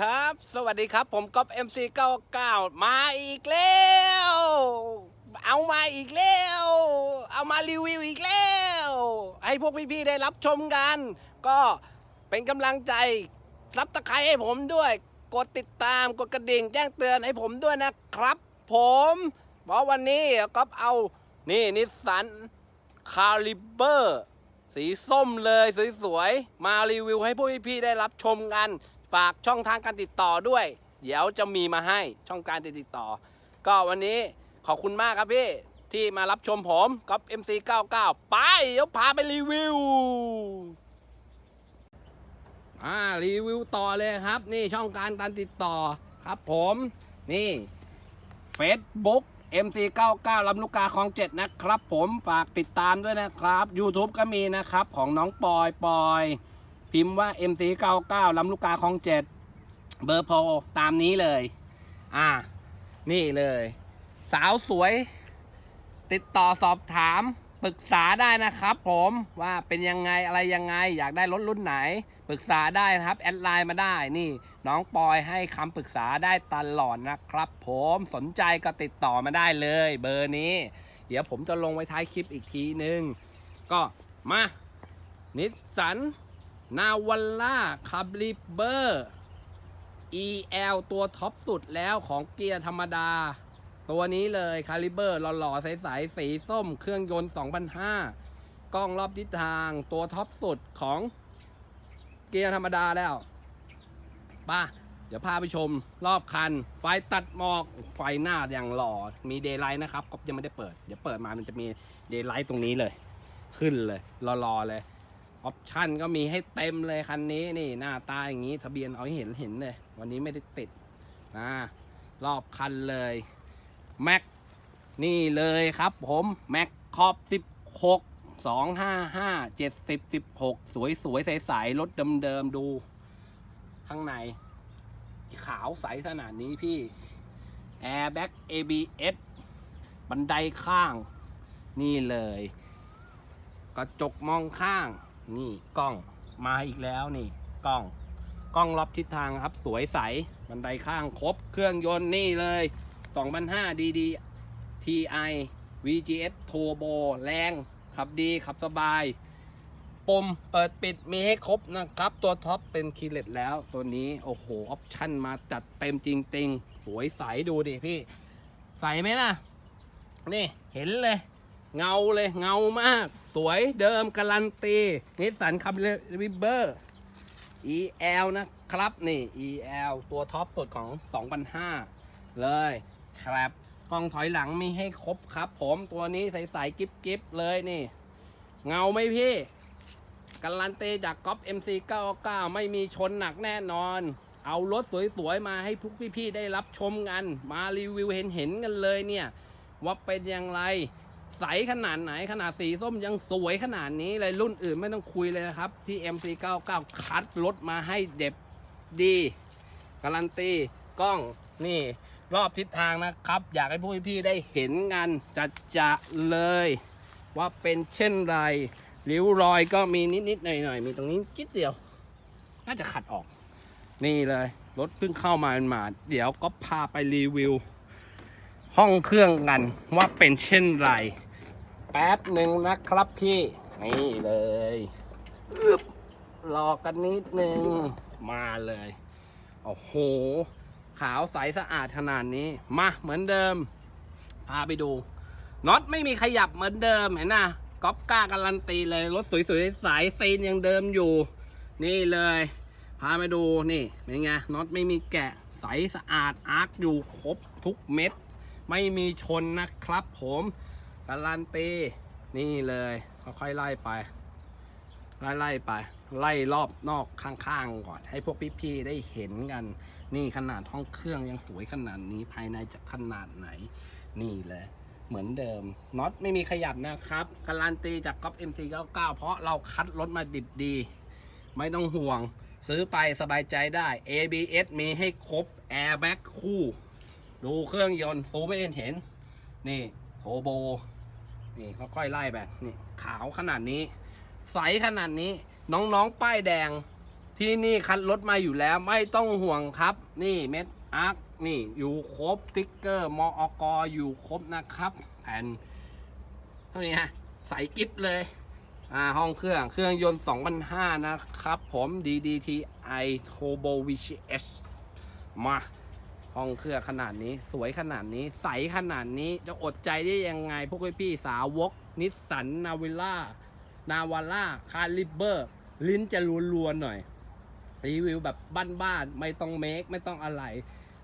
ครับ สวัสดีครับ ผมก๊อฟ MC99 มาอีกแล้ว เอามาอีกแล้ว เอามารีวิวอีกแล้ว ให้พวกพี่ๆได้รับชมกัน ก็เป็นกำลังใจซับตะไคร้ให้ผมด้วย กดติดตาม กดกระดิ่งแจ้งเตือนให้ผมด้วยนะครับ ผม เพราะวันนี้ก๊อฟเอา นี่นิสสันคาลิเบอร์สีส้มเลยสวยๆ มารีวิวให้พวกพี่ๆได้รับชมกัน ฝากช่องทางการติดต่อด้วย เดี๋ยวจะมีมาให้ช่องการติดต่อ ก็วันนี้ขอบคุณมากครับพี่ ที่มารับชมผมก๊อฟ MC99 ไปเดี๋ยวพาไปรีวิวอ่ารีวิวต่อเลยครับ นี่ช่องการการติดต่อครับผมนี่ Facebook MC99 ลำลูกกาคลองเจ็ดนะครับ ผมฝากติดตามด้วยนะครับ YouTube ก็มีนะครับ ของน้องปอยปอย พิมพ์ว่า MC99 ลำลูกกาคลองเจ็ดเบอร์โทรตามนี้เลย อ่า นี่เลย สาวสวย ติดต่อสอบถามปรึกษาได้นะครับผมว่าเป็นยังไงอะไรยังไง อยากได้รถรุ่นไหน ปรึกษาได้นะครับ แอดไลน์มาได้นี่ น้องปอยให้คำปรึกษาได้ตลอดนะครับผมสนใจก็ติดต่อมาได้เลย เบอร์นี้ เดี๋ยวผมจะลงไว้ท้ายคลิปอีกทีนึง ก็มานิสสัน นาวัลล่าคาบลิเบอร์ EL ตัวท็อปสุดแล้วของเกียร์ธรรมดา ตัวนี้เลยคาลิเบอร์หล่อๆใสๆสีส้ม เครื่องยนต์2,500กล้องรอบทิศทางตัวท็อปสุดของเกียร์ธรรมดาแล้วป่ะเดี๋ยวพาไปชมรอบคัน ไฟตัดหมอกไฟหน้าอย่างหล่อ มีเดย์ไลท์นะครับก็ยังไม่ได้เปิด เดี๋ยวเปิดมามันจะมีเดย์ไลท์ตรงนี้เลย ขึ้นเลยรอๆเลย ออปชั่นก็มีให้เต็มเลยคันนี้นี่หน้าตาอย่างนี้ทะเบียนเอาให้เห็นเห็นเลย วันนี้ไม่ได้ติดนะรอบคันเลยแม็กนี่เลยครับผมแม็กคอบ16 255 70 16 สวยสวยใสๆรถเดิมๆดู ข้างใน ขาวใสขนาดนี้พี่ Airbag ABS บันไดข้าง นี่เลย กระจกมองข้าง นี่กล้องมาอีกแล้วนี่กล้องกล้องรอบทิศทางครับ สวยใส บันไดข้างครบ เครื่องยนต์นี่เลย2,500 DD TI VGS Turbo แรง ขับดีขับสบาย ปุ่มเปิดปิดมีให้ครบนะครับ ตัวท็อปเป็นคีเลตแล้ว ตัวนี้โอ้โห ออปชั่นมาจัดเต็มจริง ๆ สวยใสดูดิพี่ ใสไหมล่ะ นี่เห็นเลย เงาเลยเงามาก สวยเดิมการันตีนิสสันคัมริเบอร์ EL นะครับนี่ EL ตัวท็อปสุดของ2,500เลยครับกล้องถอยหลังมีให้ครบครับ ผมตัวนี้ใสๆกิ๊บกิ๊บๆเลยนี่ เงาไหมพี่การันตีจากก๊อฟ MC99 ไม่มีชนหนักแน่นอน เอารถสวยๆ มาให้พวกพี่ๆ ได้รับชมกัน มารีวิวเห็นๆกันเลยเนี่ย ว่าเป็นอย่างไร ใสขนาดไหนขนาดสีส้มยังสวยขนาดนี้เลยรุ่นอื่นไม่ต้องคุยเลยนะครับ ที่ MC99 คัดรถมาให้เด็บดีการันตีกล้องนี่รอบทิศทางนะครับ อยากให้พวกพี่ๆได้เห็นงานจะจะเลย ว่าเป็นเช่นไรริ้วรอยก็มีนิดๆหน่อยๆมีตรงนี้จิ๊ดเดียว น่าจะขัดออก นี่เลย รถเพิ่งเข้ามาหมา เดี๋ยวก็พาไปรีวิว ห้องเครื่องกันว่าเป็นเช่นไร แป๊บหนึ่งนะครับพี่ นี่เลยอึบรอกันนิดนึง มาเลย โอ้โห ขาวใสสะอาดขนาดนี้ มาเหมือนเดิม พาไปดู น็อตไม่มีขยับเหมือนเดิมเห็นนะก๊อปกล้าการันตีเลย รถสวยๆ สายซีนยังเดิมอยู่ นี่เลย พาไปดูนี่ เป็นไง น็อตไม่มีแกะ ใสสะอาดอาร์คอยู่ครบทุกเม็ด ไม่มีชนนะครับผม การันตีนี่เลยค่อยๆไล่ไป ไล่ๆไป ไล่รอบนอกข้างๆก่อน ให้พวกพี่ๆได้เห็นกัน นี่ขนาดห้องเครื่องยังสวยขนาดนี้ภายในจะขนาดไหน นี่เลยเหมือนเดิมน็อตไม่มีขยับนะครับ การันตีจากก๊อฟ MC99 เพราะเราคัดรถมาดิบดี ไม่ต้องห่วง ซื้อไปสบายใจได้ ABS มีให้ครบ Airbag คู่ ดูเครื่องยนต์ฟูไม่เห็นเห็น นี่โทโบ นี่ค่อยๆไล่แบบนี่ขาวขนาดนี้ ใสขนาดนี้ น้องๆป้ายแดง ที่นี่คัดรถมาอยู่แล้วไม่ต้องห่วงครับ นี่เม็ดอาร์คนี่อยู่ครบติ๊กเกอร์มออกอยู่ครบนะครับ แผ่นเท่านี้ฮะใสกิฟเลยอ่าห้องเครื่องเครื่องยนต์2005 นะครับ ผม DDTi Turbo VCS มา ห้องเครือขนาดนี้ สวยขนาดนี้ ใสขนาดนี้จะอดใจได้ยังไง พวกพี่สาวก นิสสันนาวิล่านาวาร่าคาลิเบอร์ ลิ้นจะรวนๆหน่อย รีวิวแบบบ้านๆไม่ต้องเมคไม่ต้องอะไร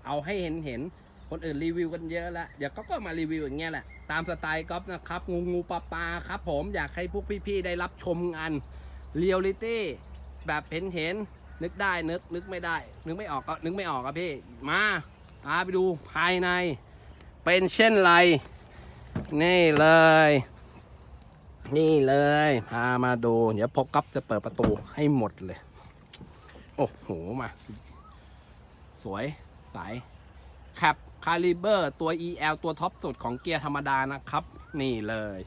เอาให้เห็นเห็นๆคนอื่นรีวิวกันเยอะแล้วเดี๋ยวก็ก็มารีวิวอย่างเงี้ยแหละตามสไตล์ก๊อฟนะครับ งูงูปลาปลาครับ ผมอยากให้พวกพี่ๆได้รับชมงานเรียลลิตี้แบบเห็นเห็นๆนึกได้นึกนึกไม่ได้ นึกไม่ออกก็นึกไม่ออกครับพี่มา พาไปดูภายใน เป็นเช่นไร นี่เลย นี่เลย พามาดู เดี๋ยวพอก๊อฟจะเปิดประตูให้หมดเลย โอ้โห มา สวยใสแคปคาลิเบอร์ตัว EL ตัวท็อปสุดของเกียร์ธรรมดานะครับ นี่เลย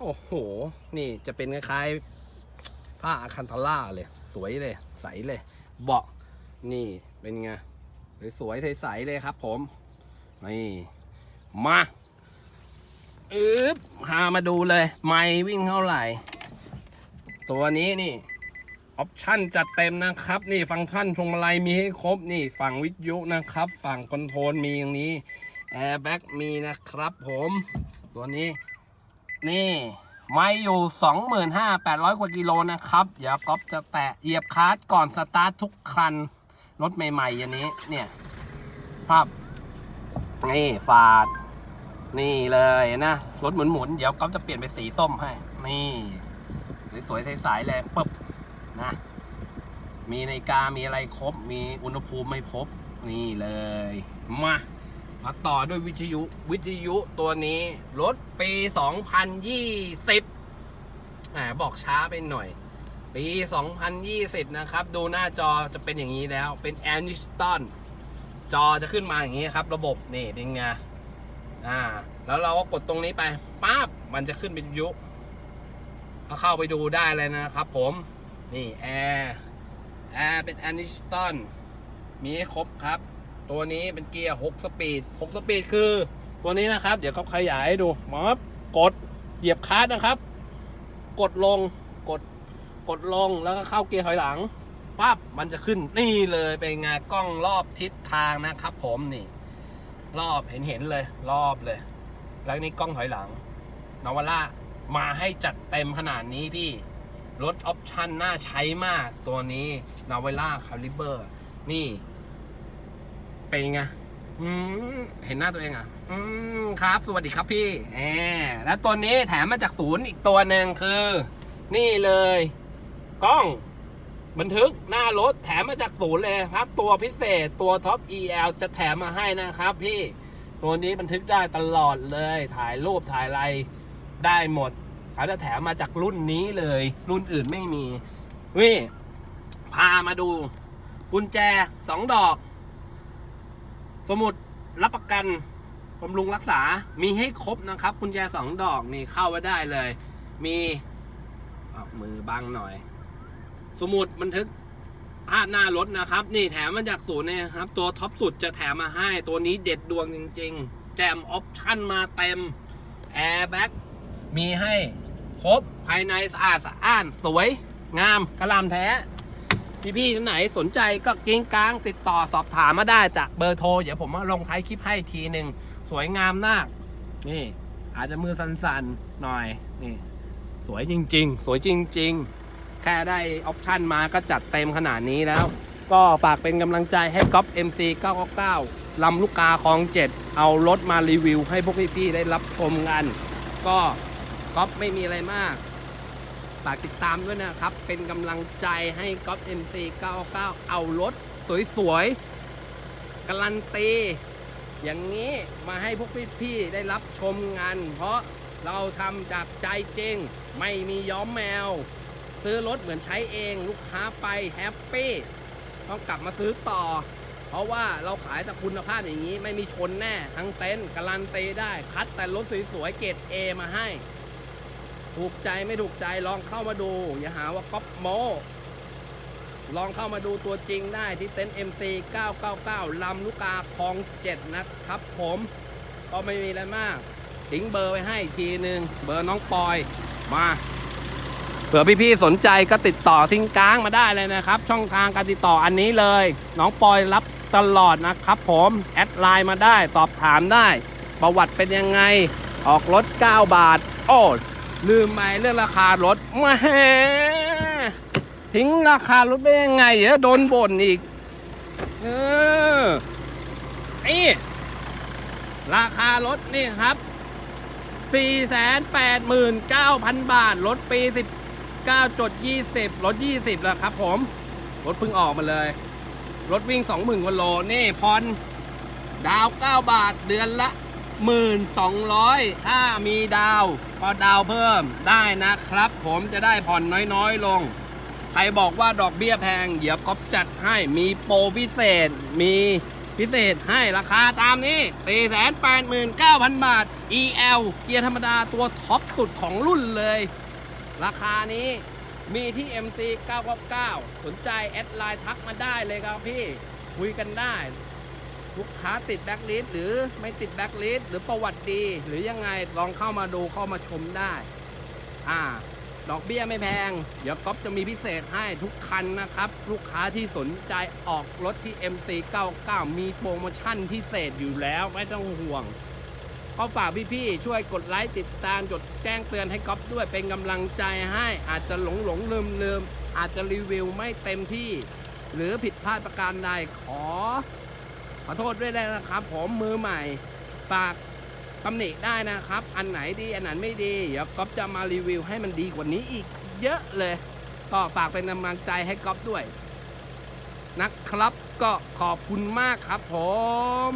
โอ้โห นี่จะเป็นคล้ายๆผ้าอาคันทาร่าเลย สวยเลย ใสเลย เบาะนี่เป็นไง สวยๆใสๆเลยครับผม นี่มาอึ๊บพามาดูเลย ไม่วิ่งเท่าไหร่ ตัวนี้นี่ ออปชั่นจัดเต็มนะครับ นี่ฟังก์ชันพวงมาลัยมีให้ครบนี่ฝั่งวิทยุนะครับ ฝั่งคอนโทรลมีอย่างนี้แอร์แบ็กมีนะครับผมตัวนี้ นี่ไม่อยู่ 25,800 กว่ากิโลนะครับ เดี๋ยวก๊อฟจะแตะเหยียบคลัสก่อนสตาร์ททุกคัน รถใหม่ๆอย่างนี้เนี่ยครับนี่ฝาด นี่เลยนะรถหมุนๆเดี๋ยวก๊อฟจะเปลี่ยนเป็นสีส้มให้ นี่สวยๆใสๆเลยปึ๊บนะ มีนาฬิกามีอะไรครบ มีอุณหภูมิไม่พบ นี่เลย มามาต่อด้วยวิทยุวิทยุตัวนี้รถปี 2020แหมบอกช้าไปหน่อย ปี 2020 นะครับ ดูหน้าจอจะเป็นอย่างนี้แล้ว เป็นแอนิสตันจอจะขึ้นมาอย่างนี้ครับ ระบบนี่เป็นไงอ่า แล้วเราก็กดตรงนี้ไปปั๊บมันจะขึ้นเป็นยุก็เข้าไปดูได้เลยนะครับผม นี่แอร์แอร์เป็นแอนิสตันมีให้ครบครับ ตัวนี้เป็นเกียร์ 6 สปีด 6 สปีดคือ ตัวนี้นะครับ เดี๋ยวเขาขยายให้ดูมอบกดเหยียบคลัสนะครับ กดลงกด กดลงแล้วก็เข้าเกียร์ถอยหลังปั๊บมันจะขึ้นนี่เลยเป็นไงกล้องรอบทิศทางนะครับ ผมนี่ รอบเห็นเห็นเลย รอบเลย แล้วนี่กล้องถอยหลังนาวาร่ามาให้จัดเต็มขนาดนี้พี่รถออปชั่นน่าใช้มากตัวนี้นาเวล่าคาลิเบอร์นี่ เป็นไงเห็นหน้าตัวเองอะ อืมครับ สวัสดีครับพี่แหมแล้วตัวนี้แถมมาจากศูนย์อีกตัวหนึ่งคือ นี่เลย กล้อง บันทึกหน้ารถแถมมาจากศูนย์เลยครับ ตัวพิเศษตัวท็อป EL จะแถมมาให้นะครับพี่ตัวนี้บันทึกได้ตลอดเลย ถ่ายรูปถ่ายอะไรได้หมดเขาจะแถมมาจากรุ่นนี้เลย รุ่นอื่นไม่มีวิพามาดูกุญแจสองดอก สมุดรับประกันบำรุงรักษา มีให้ครบนะครับ กุญแจสองดอกนี่เข้าไว้ได้เลย มีอ้าวมือบังหน่อย สมุดบันทึกภาพหน้ารถนะครับ นี่แถมมาจากศูนย์เนี่ยครับ ตัวท็อปสุดจะแถมมาให้ ตัวนี้เด็ดดวงจริง ๆ แจมออปชั่นมาเต็มแอร์แบ็กมีให้ครบภายในสะอาดสะอ้าน สวย งามกระลำแท้ พี่ๆท่านไหนสนใจก็กิ้งกลางติดต่อสอบถามมาได้จากเบอร์โทร เดี๋ยวผมมาลงท้ายคลิปให้ทีหนึ่งสวยงามมาก นี่ อาจจะมือสั่นๆหน่อย นี่ สวยจริง ๆ สวยจริง ๆ แค่ได้ออปชั่นมาก็จัดเต็มขนาดนี้แล้ว ก็ฝากเป็นกำลังใจให้ก๊อฟ MC 999ลำลูกกาคลอง 7 เอารถมารีวิวให้พวกพี่ๆได้รับชมกัน ก็ก๊อฟไม่มีอะไรมากฝากติดตามด้วยนะครับ เป็นกำลังใจให้ก๊อฟ MC 99เอารถสวยๆการันตีอย่างนี้มาให้พวกพี่ๆได้รับชมงาน เพราะเราทำจากใจจริง ไม่มีย้อมแมว ซื้อรถเหมือนใช้เองลูกค้าไปแฮปปี้ต้องกลับมาซื้อต่อ เพราะว่าเราขายแต่คุณภาพอย่างนี้ไม่มีชนแน่ ทั้งเต็นท์การันตีได้ คัดแต่รถสวยๆเกรด A มาให้ ถูกใจไม่ถูกใจลองเข้ามาดู อย่าหาว่าก๊อปโมลองเข้ามาดูตัวจริงได้ที่เต็นท์ MC 999 ลำลูกกาคลอง 7 นะครับผมก็ไม่มีอะไรมาก ทิ้งเบอร์ไว้ให้ทีหนึ่งเบอร์น้องปอยมา ผื่อพี่ๆสนใจก็ติดต่อทิ้งก้างมาได้เลยนะครับ ช่องทางการติดต่ออันนี้เลย น้องปอยรับตลอดนะครับ ผมแอดไลน์มาได้สอบถามได้ ประวัติเป็นยังไง ออกรถ 9 บาท โอ้ลืมไปเรื่องราคารถแหมาทิ้งราคารถได้ยังไงเดี๋ยวโดนบ่นอีก เออนี่ราคารถนี่ครับ 489,000 บาท รถปี 19จด20 รถ 20 แล้วครับผม รถเพิ่งออกมาเลย รถวิ่ง 20,000กว่าโล นี่พรดาว 9 บาทเดือนละ 1,200 ถ้ามีดาวก็ดาวเพิ่มได้นะครับ ผมจะได้ผ่อนน้อยๆลง ใครบอกว่าดอกเบี้ยแพงเดี๋ยวก๊อฟจัดให้มีโปรพิเศษ มีพิเศษให้ราคาตามนี้ 489,000 บาท EL เกียร์ธรรมดาตัวท็อปสุดของรุ่นเลย ราคานี้มีที่ MC 999สนใจแอดไลน์ทักมาได้เลยครับพี่คุยกันได้ลูกค้าติดแบ็คลิสต์หรือไม่ติดแบ็คลิสต์หรือประวัติดี หรือยังไงลองเข้ามาดูเข้ามาชมได้ อ่า ดอกเบี้ยไม่แพง เดี๋ยวก๊อฟจะมีพิเศษให้ทุกคันนะครับ ลูกค้าที่สนใจออกรถที่ MC99 มีโปรโมชั่นพิเศษอยู่แล้วไม่ต้องห่วง ก็ฝากพี่ๆช่วยกดไลค์ติดตามจดแจ้งเตือนให้ก๊อฟด้วยเป็นกำลังใจให้อาจจะหลงหลงลืมลืมอาจจะรีวิวไม่เต็มที่ หรือผิดพลาดประการใดขอ ขอโทษด้วยได้นะครับ ผมมือใหม่ฝากตำหนิได้นะครับ อันไหนดีอันไหนไม่ดีเดี๋ยวก๊อฟจะมารีวิวให้มันดีกว่านี้อีกเยอะเลย ก็ฝากเป็นกำลังใจให้ก๊อฟด้วย นะครับก็ขอบคุณมากครับผม